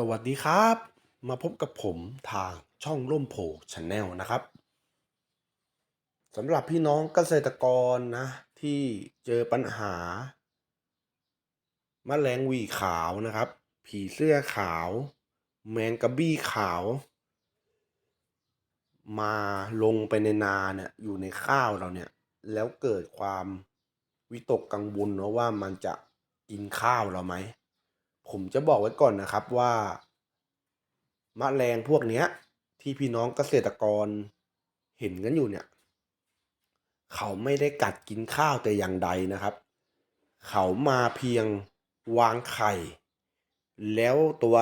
สวัสดีครับ มาพบกับผมทางช่องร่มโพชาแนลนะครับสำหรับพี่น้องเกษตรกรนะ ที่เจอปัญหาแมลงวีขาวนะครับ ผีเสื้อขาว แมงกะบี้ขาว มาลงไปในนาเนี่ยอยู่ในข้าวเราเนี่ย แล้วเกิดความวิตกกังวลเนาะว่ามันจะกินข้าวเราไหม ผมจะบอกไว้ก่อนนะครับว่าแมลงพวกเนี้ย ที่พี่น้องเกษตรกรเห็นกันอยู่เนี่ย เขาไม่ได้กัดกินข้าวแต่อย่างใดนะครับ เขามาเพียงวางไข่ แล้วตัว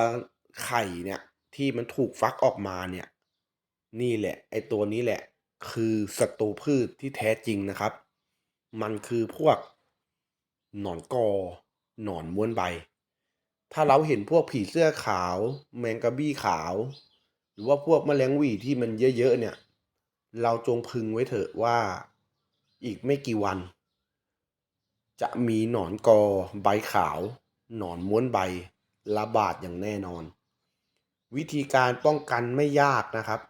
ไข่เนี่ยที่มันถูกฟักออกมาเนี่ย นี่แหละไอตัวนี้แหละ คือศัตรูพืชที่แท้จริงนะครับ มันคือพวกหนอนกอหนอนม้วนใบ ถ้าเราเห็นพวกผีเสื้อขาว แมงกะบี้ขาว หรือว่าพวกแมลงวี่ที่มันเยอะๆเนี่ย เราจงพึงไว้เถอะว่าอีกไม่กี่วัน จะมีหนอนกอใบขาว หนอนม้วนใบระบาดอย่างแน่นอน วิธีการป้องกันไม่ยากนะครับ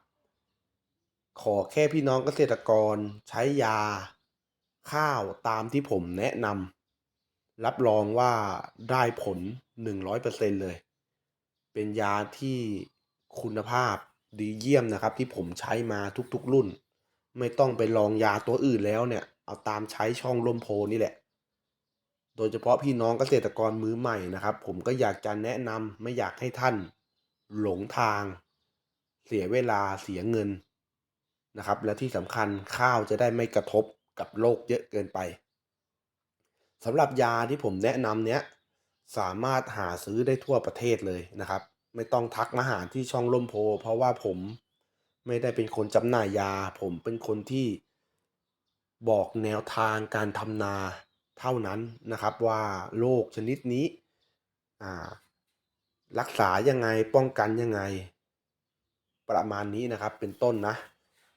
ขอแค่พี่น้องเกษตรกรใช้ยา ข้าวตามที่ผมแนะนำ รับรองว่าได้ผล 100%เลย เป็นยาที่คุณภาพดีเยี่ยมนะครับ ที่ผมใช้มาทุกๆรุ่น ไม่ต้องไปลองยาตัวอื่นแล้วเนี่ย เอาตามใช้ช่องลมโพนี่แหละ โดยเฉพาะพี่น้องเกษตรกรมือใหม่นะครับ ผมก็อยากจะแนะนำไม่อยากให้ท่านหลงทาง เสียเวลาเสียเงินนะครับ และที่สำคัญข้าวจะได้ไม่กระทบกับโรคเยอะเกินไป สำหรับยาที่ผมแนะนำเนี้ยสามารถหาซื้อได้ทั่วประเทศเลยนะครับ ไม่ต้องทักมาหาที่ช่องลมโพ เพราะว่าผมไม่ได้เป็นคนจำหน่ายยา ผมเป็นคนที่บอกแนวทางการทำนาเท่านั้นนะครับว่าโรคชนิดนี้อ่ารักษายังไงป้องกันยังไง ประมาณนี้นะครับเป็นต้นนะ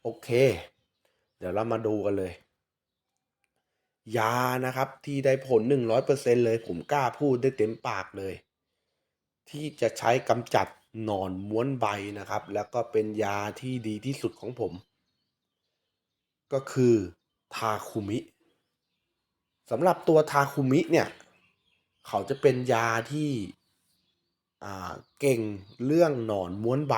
โอเค เดี๋ยวเรามาดูกันเลย ยานะครับที่ได้ผล 100%เลยผมกล้าพูดได้เต็มปากเลย ที่จะใช้กำจัดหนอนม้วนใบนะครับ แล้วก็เป็นยาที่ดีที่สุดของผม ก็คือทาคุมิสำหรับตัวทาคุมิเนี่ย เขาจะเป็นยาที่เก่งเรื่องหนอนม้วนใบ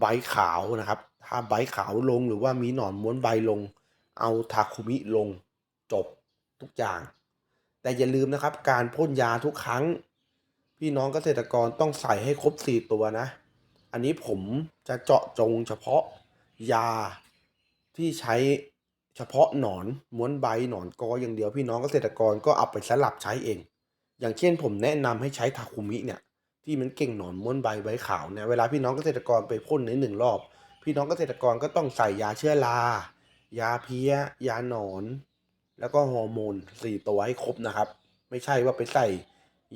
ใบขาวนะครับ ถ้าใบขาวลงหรือว่ามีหนอนม้วนใบลง เอาทาคุมิลง จบทุกอย่าง แต่อย่าลืมนะครับการพ่นยาทุกครั้ง พี่น้องเกษตรกรต้องใส่ให้ครบ 4 ตัวนะ อันนี้ผมจะเจาะจงเฉพาะยาที่ใช้เฉพาะหนอนม้วนใบหนอนกออย่างเดียวพี่น้องเกษตรกรก็เอาไปสลับใช้เอง อย่างเช่นผมแนะนำให้ใช้ทาคุมิเนี่ยที่มันเก่งหนอนม้วนใบใบขาวเนี่ยเวลาพี่น้องเกษตรกรไปพ่นในหนึ่งรอบ พี่น้องเกษตรกรก็ต้องใส่ยาเชื้อรา ยาเพี้ย ยาหนอน แล้วก็ฮอร์โมนสี่ตัวให้ครบนะครับ ไม่ใช่ว่าไปใส่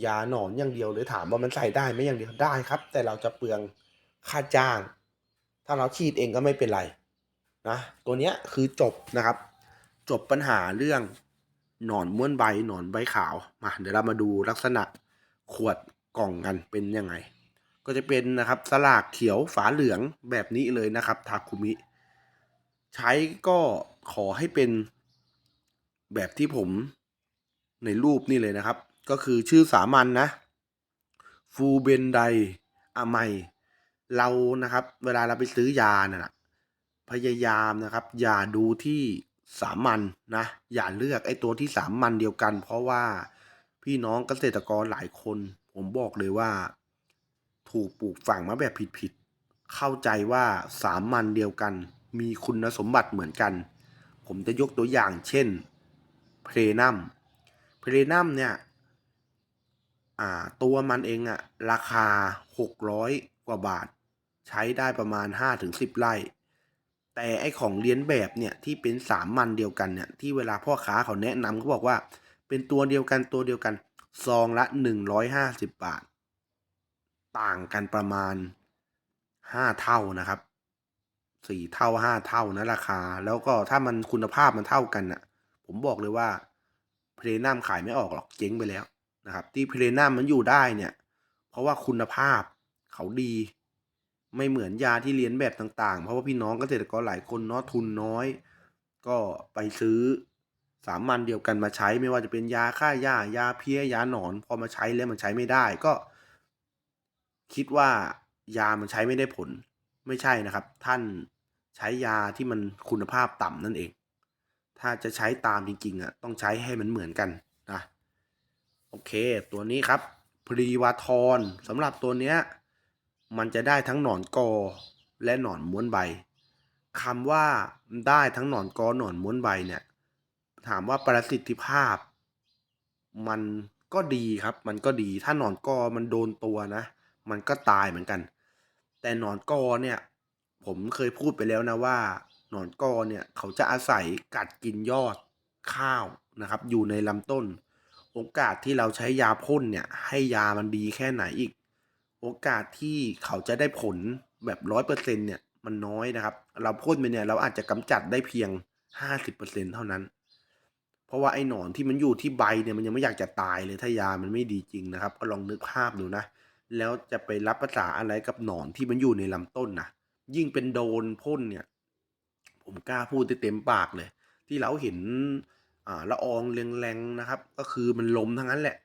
ยาหนอนอย่างเดียวหรือถามว่ามันใส่ได้ไหมอย่างเดียวได้ครับ แต่เราจะเปลืองค่าจ้าง ถ้าเราฉีดเองก็ไม่เป็นไรนะตัวเนี้ยคือจบนะครับ จบปัญหาเรื่องหนอนม้วนใบหนอนใบขาวมาเดี๋ยวเรามาดูลักษณะขวดกล่องกันเป็นยังไง ก็จะเป็นนะครับสลากเขียวฝาเหลืองแบบนี้เลยนะครับทาคุมิ ใช้ก็ขอให้เป็น แบบที่ผมในรูปนี่เลยนะครับ ก็คือชื่อสามัญนนะฟูเบนไดอะไมเรานะครับ เวลาเราไปซื้อยานะ่ะพยายามนะครับ อย่าดูที่สามัญนะ อย่าเลือกไอ้ตัวที่สามัญเดียวกัน เพราะว่าพี่น้องเกษตรกรหลายคน ผมบอกเลยว่า ถูกปลูกฝังมาแบบผิดๆเข้าใจว่าสามัญเดียวกัน มีคุณสมบัติเหมือนกัน ผมจะยกตัวอย่างเช่น เพลนัมเพลนัมเนี่ยตัวมันเองอะราคา 600 กว่าบาท ใช้ได้ประมาณ 5-10 ไร่ แต่ไอของเลี้ยนแบบเนี่ยที่เป็นสามมันเดียวกันเนี่ยที่เวลาพ่อค้าเขาแนะนำเขาบอกว่าเป็นตัวเดียวกันตัวเดียวกันซองละ 150 บาท ต่างกันประมาณ 5 เท่านะครับสี่เท่าห้าเท่านะราคา แล้วก็ถ้ามันคุณภาพมันเท่ากันน่ะ ผมบอกเลยว่าเพลนัมขายไม่ออกหรอกเจ๊งไปแล้วนะครับ ที่เพลนัมมันอยู่ได้เนี่ย เพราะว่าคุณภาพเขาดีไม่เหมือนยาที่เลียนแบบต่างๆ เพราะว่าพี่น้องเกษตรกรหลายคนเนาะทุนน้อย ก็ไปซื้อสามัญเดียวกันมาใช้ไม่ว่าจะเป็นยาฆ่าหญ้ายาเพี้ยยาหนอนพอมาใช้แล้วมันใช้ไม่ได้ก็ คิดว่ายามันใช้ไม่ได้ผลไม่ใช่นะครับ ท่านใช้ยาที่มันคุณภาพต่ำนั่นเอง ถ้าจะใช้ตามจริงๆอะต้องใช้ให้มันเหมือนกันนะโอเค ตัวนี้ครับพรีวาทอนสำหรับตัวเนี้ยมันจะได้ทั้งหนอนกอและหนอนม้วนใบคำว่าได้ทั้งหนอนกอหนอนม้วนใบเนี่ย ถามว่าประสิทธิภาพ มันก็ดีครับ มันก็ดีถ้าหนอนกอมันโดนตัวนะ มันก็ตายเหมือนกัน แต่หนอนกอเนี่ย ผมเคยพูดไปแล้วนะว่า หนอนกอเนี่ยเขาจะอาศัยกัดกินยอดข้าวนะครับ อยู่ในลำต้น โอกาสที่เราใช้ยาพ่นเนี่ยให้ยามันดีแค่ไหนอีก โอกาสที่เขาจะได้ผลแบบร้อยเปอร์เซ็นเนี่ยมันน้อยนะครับ เราพ่นไปเนี่ยเราอาจจะกำจัดได้เพียงห้าสิบเปอร์เซ็นเท่านั้น เพราะว่าไอ้หนอนที่มันอยู่ที่ใบเนี่ยมันยังไม่อยากจะตายเลยถ้ายามันไม่ดีจริงนะครับ ก็ลองนึกภาพดูนะ แล้วจะไปรับภาษาอะไรกับหนอนที่มันอยู่ในลำต้นนะยิ่งเป็นโดนพ่นเนี่ย ผมกล้าพูดได้เต็มปากเลย ที่เราเห็นละอองแรงๆนะครับ ก็คือมันลมทั้งนั้นแหละ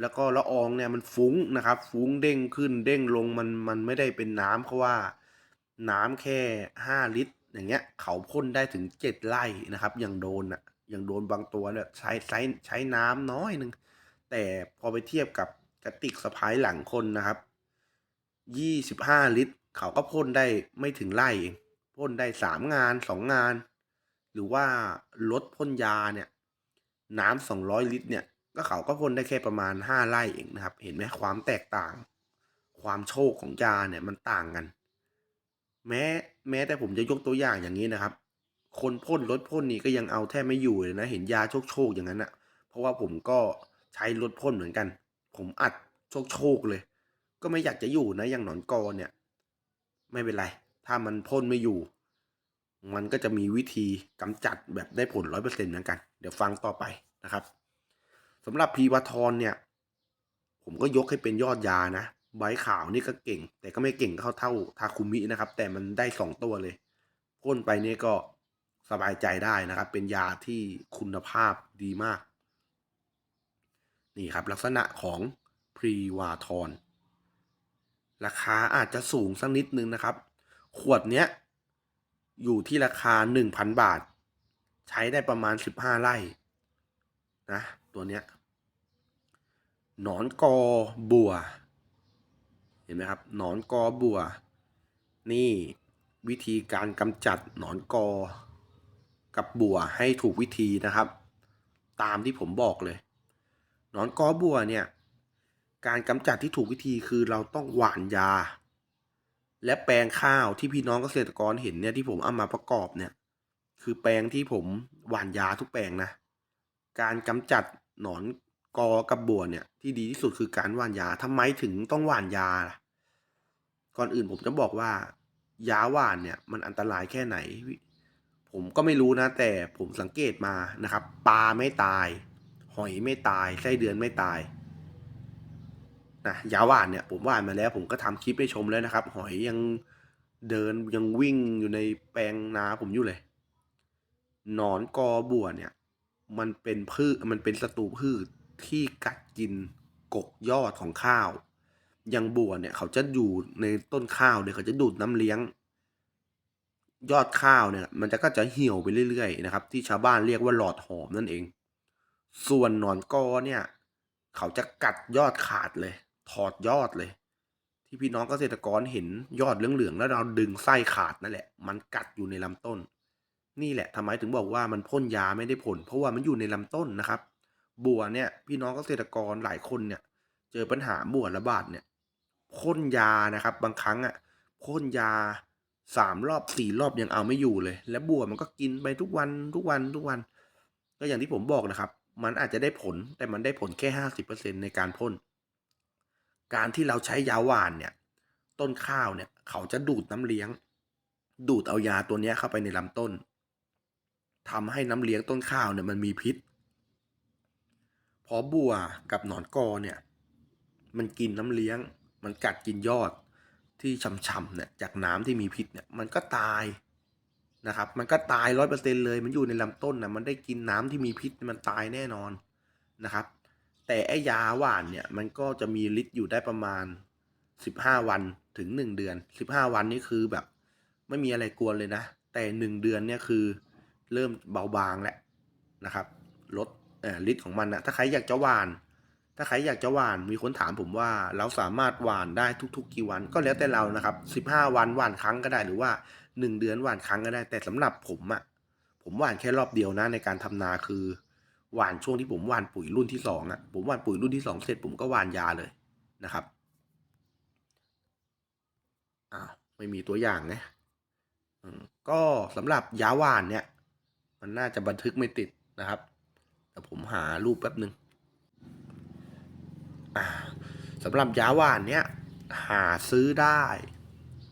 แล้วก็ละอองเนี่ยมันฟุ้งนะครับ ฟุ้งเด้งขึ้นเด้งลงมันมันไม่ได้เป็นน้ำเพราะว่าน้ำแค่ห้าลิตร อย่างเงี้ย เขาพ่นได้ถึงเจ็ดไร่นะครับ อย่างโดนอะอย่างโดนบางตัวเนี่ยใช้ใช้ใช้น้ำน้อยหนึ่งแต่พอไปเทียบกับกระติกสะพายหลังคนนะครับยี่สิบห้าลิตร เขาก็พ่นได้ไม่ถึงไร่เอง พ่นได้สามงานสองงาน หรือว่ารถพ่นยาเนี่ย น้ำสองร้อยลิตรเนี่ยก็เขาก็พ่นได้แค่ประมาณห้าไร่เองนะครับ เห็นไหมความแตกต่าง ความโชคของยาเนี่ยมันต่างกัน แม้แม้แต่ผมจะยกตัวอย่างอย่างนี้นะครับ คนพ่นรถพ่นนี่ก็ยังเอาแทบไม่อยู่เลยนะ เห็นยาโชคโชคอย่างนั้นอะเพราะว่าผมก็ใช้รถพ่นเหมือนกัน ผมอัดโชคโชคเลย ก็ไม่อยากจะอยู่นะอย่างหนอนกอเนี่ย ไม่เป็นไร ถ้ามันพ่นไม่อยู่ มันก็จะมีวิธีกำจัดแบบได้ผลร้อยเปอร์เซ็นต์เหมือนกัน เดี๋ยวฟังต่อไปนะครับสำหรับพีวาทอนเนี่ย ผมก็ยกให้เป็นยอดยานะใบขาวนี่ก็เก่ง แต่ก็ไม่เก่งเท่าเท่าทาคุมินะครับ แต่มันได้สองตัวเลยพ่นไปเนี่ยก็สบายใจได้นะครับ เป็นยาที่คุณภาพดีมาก นี่ครับ ลักษณะของพรีวาทอนราคาอาจจะสูงสักนิดนึงนะครับ ขวดเนี้ย อยู่ที่ราคาหนึ่งพันบาท ใช้ได้ประมาณสิบห้าไร่นะตัวเนี้ยหนอนกอบัว เห็นไหมครับหนอนกอบัว นี่วิธีการกำจัดหนอนกอ กับบัวให้ถูกวิธีนะครับ ตามที่ผมบอกเลยหนอนกอบัวเนี่ย การกำจัดที่ถูกวิธีคือเราต้องหว่านยา และแปลงข้าวที่พี่น้องเกษตรกรเห็นเนี่ยที่ผมเอามาประกอบเนี่ย คือแปลงที่ผมหว่านยาทุกแปลงนะ การกำจัดหนอนกอกับบัวเนี่ยที่ดีที่สุดคือการหว่านยาทำไมถึงต้องหว่านยาล่ะก่อนอื่นผมจะบอกว่า ยาหว่านเนี่ยมันอันตรายแค่ไหน ผมก็ไม่รู้นะ แต่ผมสังเกตมานะครับปลาไม่ตาย หอยไม่ตายไส้เดือนไม่ตาย นะยาหวานเนี่ยผมหวานมาแล้ว ผมก็ทำคลิปให้ชมแล้วนะครับ หอยยังเดินยังวิ่งอยู่ในแปลงนาผมอยู่เลย หนอนกอบัวเนี่ย มันเป็นพืชมันเป็นศัตรูพืชที่กัดกินกกยอดของข้าวอย่างบัวเนี่ยเขาจะอยู่ในต้นข้าวเนี่ยเขาจะดูดน้ำเลี้ยง ยอดข้าวเนี่ย มันจะก็จะเหี่ยวไปเรื่อยๆนะครับ ที่ชาวบ้านเรียกว่าหลอดหอมนั่นเอง ส่วนหนอนกอเนี่ย เขาจะกัดยอดขาดเลย ถอดยอดเลย ที่พี่น้องเกษตรกรเห็นยอดเหลืองๆแล้วเราดึงไส้ขาดนั่นแหละ มันกัดอยู่ในลำต้น นี่แหละทำไมถึงบอกว่ามันพ่นยาไม่ได้ผล เพราะว่ามันอยู่ในลำต้นนะครับ บัวเนี่ย พี่น้องเกษตรกรหลายคนเนี่ย เจอปัญหาบัวระบาดเนี่ยพ่นยานะครับ บางครั้งอะพ่นยาสามรอบสี่รอบยังเอาไม่อยู่เลย แล้วบัวมันก็กินไปทุกวันทุกวันทุกวัน ก็อย่างที่ผมบอกนะครับ มันอาจจะได้ผลแต่มันได้ผลแค่ห้าสิบเปอร์เซ็นในการพ่น การที่เราใช้ยาหวานเนี่ยต้นข้าวเนี่ยเขาจะดูดน้ำเลี้ยง ดูดเอายาตัวนี้เข้าไปในลำต้นทำให้น้ำเลี้ยงต้นข้าวเนี่ยมันมีพิษ พอบัวกับหนอนกอเนี่ยมันกินน้ำเลี้ยง มันกัดกินยอดที่ช่ำๆเนี่ยจากน้ำที่มีพิษเนี่ยมันก็ตายนะครับ มันก็ตายร้อยเปอร์เซ็นเลย มันอยู่ในลำต้นนะมันได้กินน้ำที่มีพิษมันตายแน่นอนนะครับ แต่ไอ้ยาหวานเนี่ยมันก็จะมีฤทธิ์อยู่ได้ประมาณสิบห้าวันถึงหนึ่งเดือนสิบห้าวันนี่คือแบบ ไม่มีอะไรกวนเลยนะ แต่หนึ่งเดือนเนี่ยคือเริ่มเบาบางแล้วนะครับลดฤทธิ์ของมันนะถ้าใครอยากจะหวาน ถ้าใครอยากจะหวานมีคนถามผมว่าเราสามารถหวานได้ทุก ๆ กี่วันก็แล้วแต่เรานะครับสิบห้าวันหวานครั้งก็ได้หรือว่าหนึ่งเดือนหวานครั้งก็ได้ แต่สำหรับผมอะผมหวานแค่รอบเดียวนะในการทำนาคือ หวานช่วงที่ผมหวานปุ๋ยรุ่นที่สองอะผมหวานปุ๋ยรุ่นที่สองเสร็จผมก็หวานยาเลยนะครับอ้าวไม่มีตัวอย่างนะก็สำหรับยาหวานเนี่ย มันน่าจะบันทึกไม่ติดนะครับ แต่ผมหารูปแป๊บหนึ่งอ่าสำหรับยาหวานเนี่ย หาซื้อได้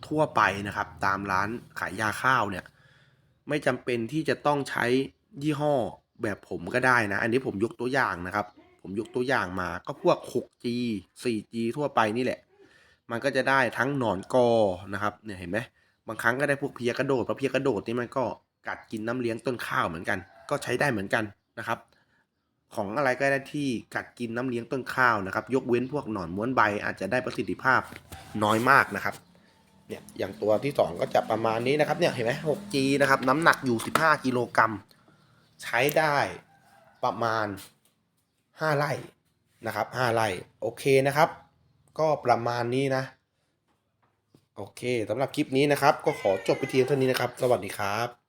ทั่วไปนะครับ ตามร้านขายยาข้าวเนี่ย ไม่จำเป็นที่จะต้องใช้ยี่ห้อ แบบผมก็ได้นะ อันนี้ผมยกตัวอย่างนะครับ ผมยกตัวอย่างมาก็พวก 6G 4G ทั่วไปนี่แหละ มันก็จะได้ทั้งหนอนกอนะครับเนี่ยเห็นไหมบางครั้งก็ได้พวกเพียกระโดดเพราะเพียกระโดดนี่มันก็กัดกินน้ำเลี้ยงต้นข้าวเหมือนกัน ก็ใช้ได้เหมือนกันนะครับ ของอะไรก็ได้ที่กัดกินน้ำเลี้ยงต้นข้าวนะครับ ยกเว้นพวกหนอนม้วนใบอาจจะได้ประสิทธิภาพน้อยมากนะครับเนี่ยอย่างตัวที่สองก็จะประมาณนี้นะครับเนี่ยเห็นไหม 6G นะครับน้ำหนักอยู่ 15 กิโลกรัม ใช้ได้ประมาณ 5 ไร่นะครับ5ไร่โอเคนะครับ ก็ประมาณนี้นะ โอเคสำหรับคลิปนี้นะครับ ก็ขอจบไปเพียงเท่านี้นะครับ สวัสดีครับ